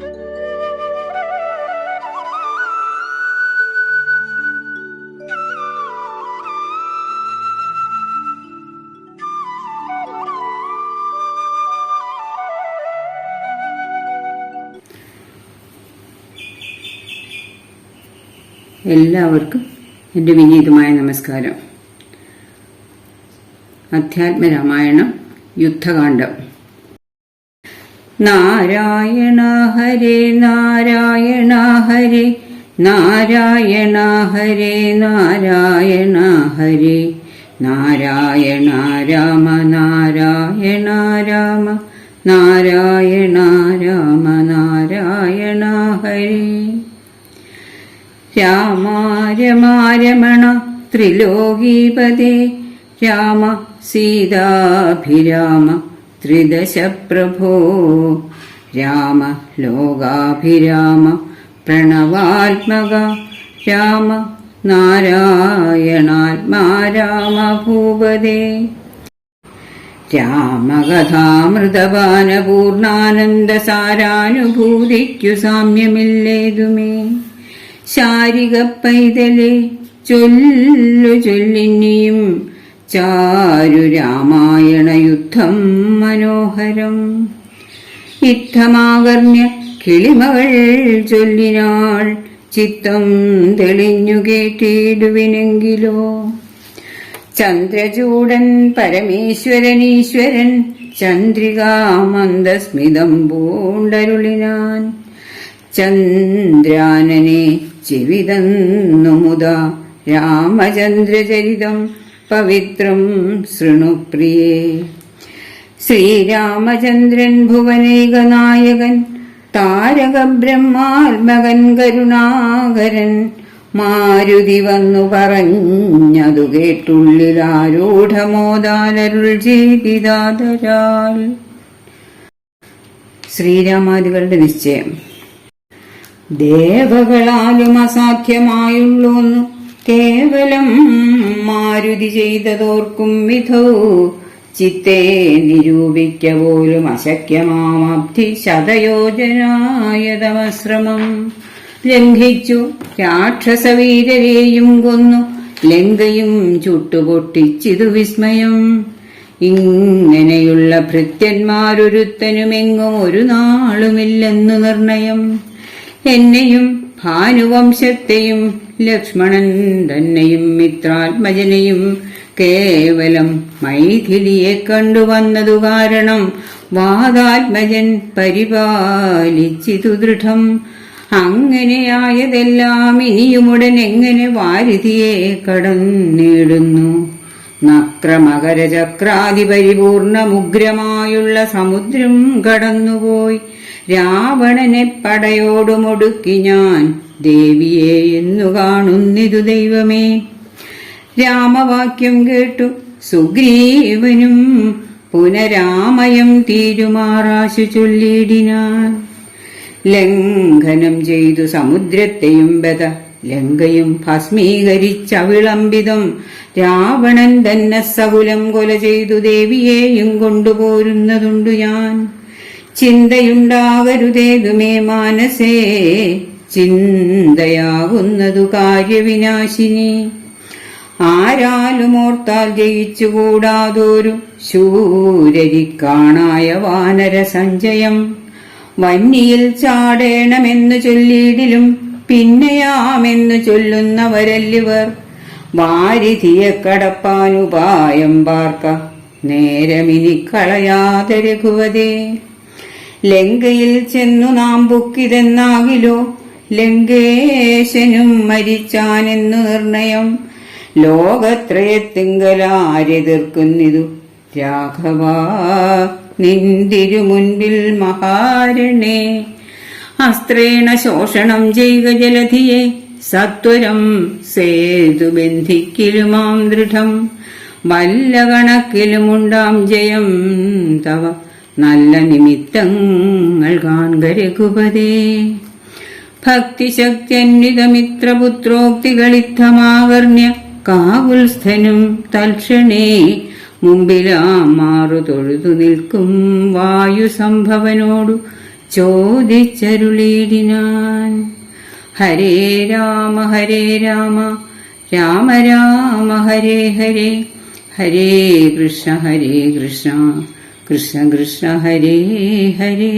എല്ലാവർക്കും എന്റെ വിനീതമായ നമസ്കാരം. അധ്യാത്മരാമായണം യുദ്ധകാന്ഡം. നാരായണ ഹരേ നാരായണ ഹരേ നാരായണ ഹരേ നാരായണ ഹരേ നാരായണ രാമ നാരായണ രാമ നാരായണ രാമ നാരായണ ഹരേ. രാമാരമാരമണ ത്രിലോകീപതേ രാമ സീതാഭിരാമ ത്രിദശ പ്രഭോ രാമ ലോകാഭിരാമ പ്രണവാത്മക രാമ നാരായണാത്മാ രാമ ഭൂപതേ രാമകഥാമൃതപാനപൂർണാനന്ദസാരാനുഭൂതിക്കു സാമ്യമില്ലേതുമേ. ശാരിക പൈതലെ ചൊല്ലു ചൊല്ലിനിയും ചാരു രാമായണ യുദ്ധം മനോഹരം. യുദ്ധമാകർണ്യ കിളിമകൾ ചൊല്ലിനാൾ ചിത്തം തെളിഞ്ഞു കേട്ടിടുവിനെങ്കിലോ. ചന്ദ്രചൂടൻ പരമേശ്വരനീശ്വരൻ ചന്ദ്രികാമന്ദസ്മിതം പൂണ്ടരുളിനാൻ. ചന്ദ്രാനനെ ചെവിതന്നുമുത രാമചന്ദ്രചരിതം പവിത്രം ശൃണു പ്രിയേ. ശ്രീരാമചന്ദ്രൻ ഭുവനൈകനായകൻ താരക ബ്രഹ്മാത്മകൻ കരുണാകരൻ മാരുതി വന്നു പറഞ്ഞതു കേട്ടുള്ളിലാരൂഢമോദാലരുൾ ജീവിതാതരാൽ. ശ്രീരാമാദികളുടെ നിശ്ചയം. ദേവകളാലും അസാധ്യമായുള്ളൂന്നു കേവലം മാരുതി ചെയ്തതോർക്കും വിധോ. ചിത്തെ നിരൂപിക്ക പോലും അശക്യമാമബ്ധി ശതയോജനായതമശ്രമം ലംഘിച്ചു. രാക്ഷസവീരരെയും കൊന്നു. ലങ്കയും ചുട്ടുപൊട്ടിച്ചിതു വിസ്മയം. ഇങ്ങനെയുള്ള ഭൃത്യന്മാരൊരുത്തനുമെങ്ങും ഒരു നാളുമില്ലെന്നു നിർണയം. എന്നെയും ഭാനുവംശത്തെയും ലക്ഷ്മണൻ തന്നെയും മിത്രാത്മജനെയും കേവലം മൈഥിലിയെ കണ്ടുവന്നതു കാരണം വാദാത്മജൻ പരിപാലിച്ചിതു ദൃഢം. അങ്ങനെയായതെല്ലാം ഇനിയുമുടൻ എങ്ങനെ വാരിധിയെ കടന്നിടുന്നു? നക്രമകരചക്രാതി പരിപൂർണമുഗ്രമായുള്ള സമുദ്രം കടന്നുപോയി. രാവണനെ പടയോടുമൊടുക്കി ഞാൻ ദേവിയെ എന്നു കാണുന്നിതു ദൈവമേ. രാമവാക്യം കേട്ടു. സുഗ്രീവനും പുനരാമയം തീരുമാറാശു ചൊല്ലിയിടിനാൻ. ലംഘനം ചെയ്തു സമുദ്രത്തെയും ബത ലങ്കയും ഭസ്മീകരിച്ചവിളംബിതം രാവണൻ തന്നെ സകുലം കൊല ചെയ്തു ദേവിയെയും കൊണ്ടുപോരുന്നതുണ്ടു ഞാൻ. ചിന്തയുണ്ടാകരുതേതുമേ മാനസേ. ചിന്തയാകുന്നതു കാര്യവിനാശിനി. ആരാലും ഓർത്താൽ ജയിച്ചുകൂടാതൊരു ശൂരരിക്കാണായ വാനര സഞ്ചയം. വന്നിയിൽ ചാടേണമെന്നു ചൊല്ലിയിടിലും പിന്നെയാമെന്നു ചൊല്ലുന്നവരല്ലിവർ. വാരിധിയെ കടപ്പാനുപായം പാർക്ക നേരമിനി കളയാതെ രഘുവതേ. ലങ്കയിൽ ചെന്നു നാം ബുക്കിതെന്നാകിലോ? ലങ്കേശനും മരിച്ചാനെന്നു നിർണയം. ലോകത്രയത്തിങ്കലാരെതിർക്കുന്നിതു? രാഘവ നിന്തിരു മുൻപിൽ മഹാരണേ. അസ്ത്രേണ ശോഷണം ചെയ്യുക ജലധിയെ സത്വരം സേതു ബന്ധിക്കിലുമാം ദൃഢം. വല്ല കണക്കിലുമുണ്ടാം ജയം തവ നല്ല നിമിത്തങ്ങൾ കാൺക രഘുപതേ ഭക്തിശക്തിയന്വിതമിത്രപുത്രോക്തികളിത്തമാകർണ്യ കാവുൽസ്ഥനും തൽക്ഷണേ. മുമ്പിലാ മാറു തൊഴുതു നിൽക്കും വായു സംഭവനോടു ചോദിച്ചരുളീടിനാൻ ഹരേ രാമ ഹരേ രാമ രാമ രാമ ഹരേ ഹരേ. ഹരേ കൃഷ്ണ ഹരേ കൃഷ്ണ. കൃഷ്ണ കൃഷ്ണ ഹരേ ഹരേ